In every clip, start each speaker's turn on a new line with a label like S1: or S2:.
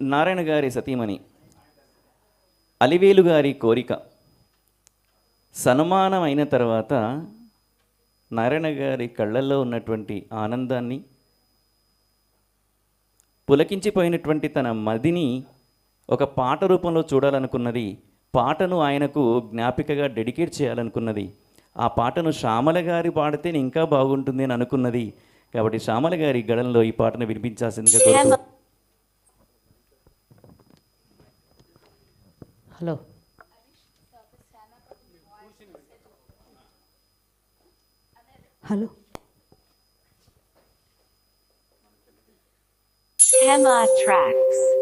S1: నారాయణ గారి సతీమణి అలివేలు గారి కోరిక. సన్మానం అయిన తర్వాత నారాయణ గారి కళ్ళల్లో ఉన్నటువంటి ఆనందాన్ని పులకించిపోయినటువంటి తన మదిని ఒక పాట రూపంలో చూడాలనుకున్నది పాటను ఆయనకు జ్ఞాపికగా డెడికేట్ చేయాలనుకున్నది. ఆ పాటను శ్యామల గారి పాడితే ఇంకా బాగుంటుంది అని అనుకున్నది. కాబట్టి శ్యామల గారి గడంలో ఈ పాటను వినిపించాల్సిందిగా
S2: Hello. Hello.
S3: Emma Tracks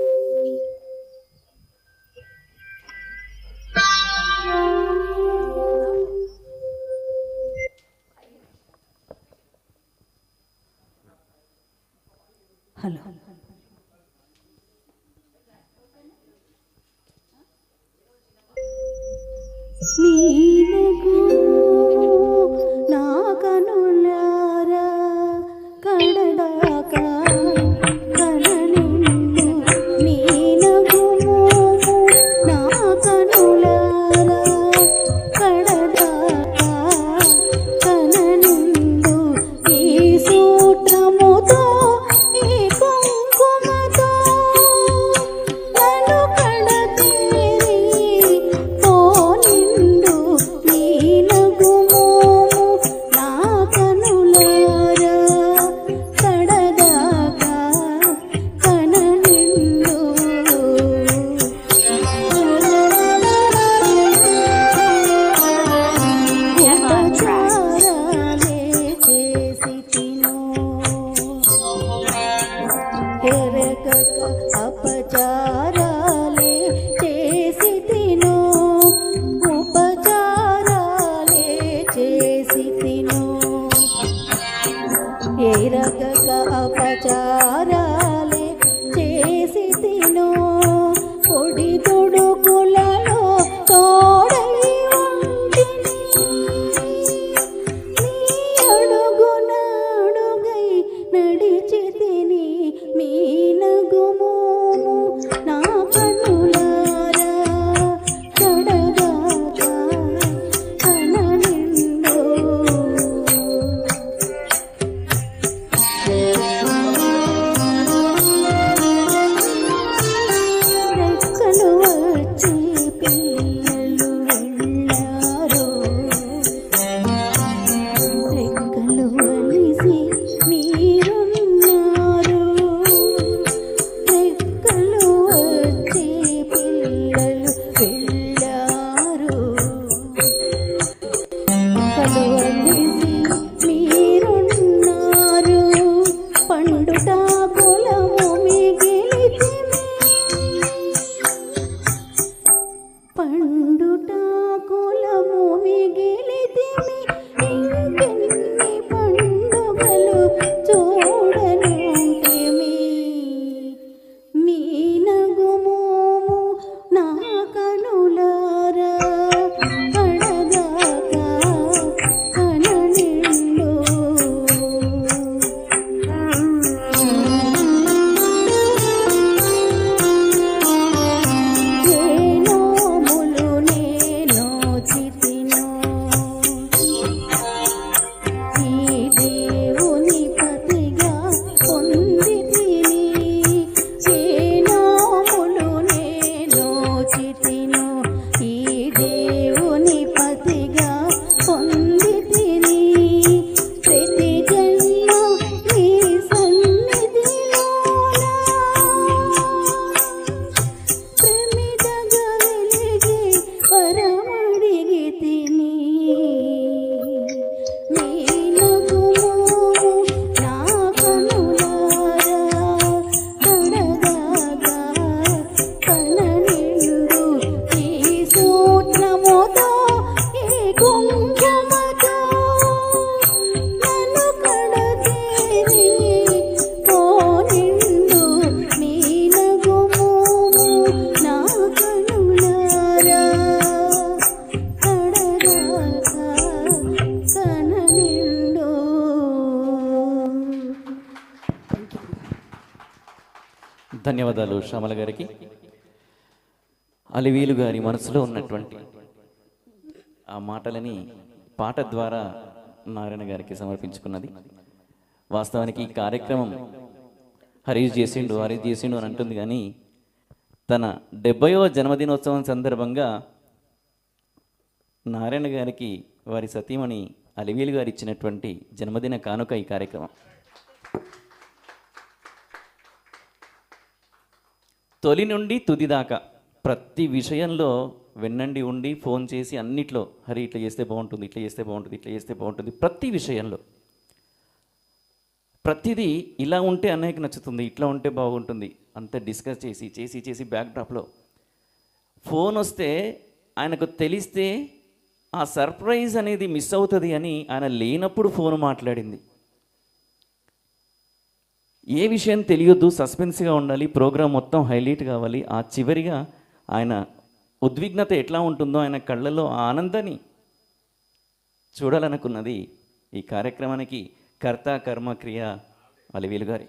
S2: నీనగు నా కనులారా కడదాకా ఎరగక అపచారాలే చేసి తిను ఉపచారాలే చేసి తిను ఎరగక అపచారా కుంకుమతో
S1: ధన్యవాదాలు శ్యామల గారికి. అలివీలు గారి మనసులో ఉన్నటువంటి ఆ మాటలని పాట ద్వారా నారాయణ గారికి సమర్పించుకున్నది. వాస్తవానికి ఈ కార్యక్రమం హరీష్ చేసిండు హరీష్ చేసిండు అని అంటుంది కానీ తన డెబ్బయో జన్మదినోత్సవం సందర్భంగా నారాయణ గారికి వారి సతీమణి అలివేలు గారు ఇచ్చినటువంటి జన్మదిన కానుక ఈ కార్యక్రమం. తొలి నుండి తుది దాకా ప్రతి విషయంలో వెన్నండి ఉండి ఫోన్ చేసి అన్నిట్లో హరి ఇట్లా చేస్తే బాగుంటుంది ఇట్లా చేస్తే బాగుంటుంది ఇట్లా చేస్తే బాగుంటుంది ప్రతి విషయంలో. ప్రతిదీ ఇలా ఉంటే అన్నయ్యకి నచ్చుతుంది ఇట్లా ఉంటే బాగుంటుంది అంత డిస్కస్ చేసి చేసి చేసి బ్యాక్ డ్రాప్లో ఫోన్ వస్తే ఆయనకు తెలిస్తే ఆ సర్ప్రైజ్ అనేది మిస్ అవుతుంది అని ఆయన లేనప్పుడు ఫోన్ మాట్లాడింది. ఏ విషయం తెలియొద్దు సస్పెన్స్గా ఉండాలి ప్రోగ్రాం మొత్తం హైలైట్ కావాలి ఆ చివరిగా ఆయన ఉద్విగ్నత ఎట్లా ఉంటుందో ఆయన కళ్ళలో ఆనందాన్ని చూడాలనుకున్నది ఈ కార్యక్రమానికి కర్త కర్మ క్రియ అలివీలు గారి.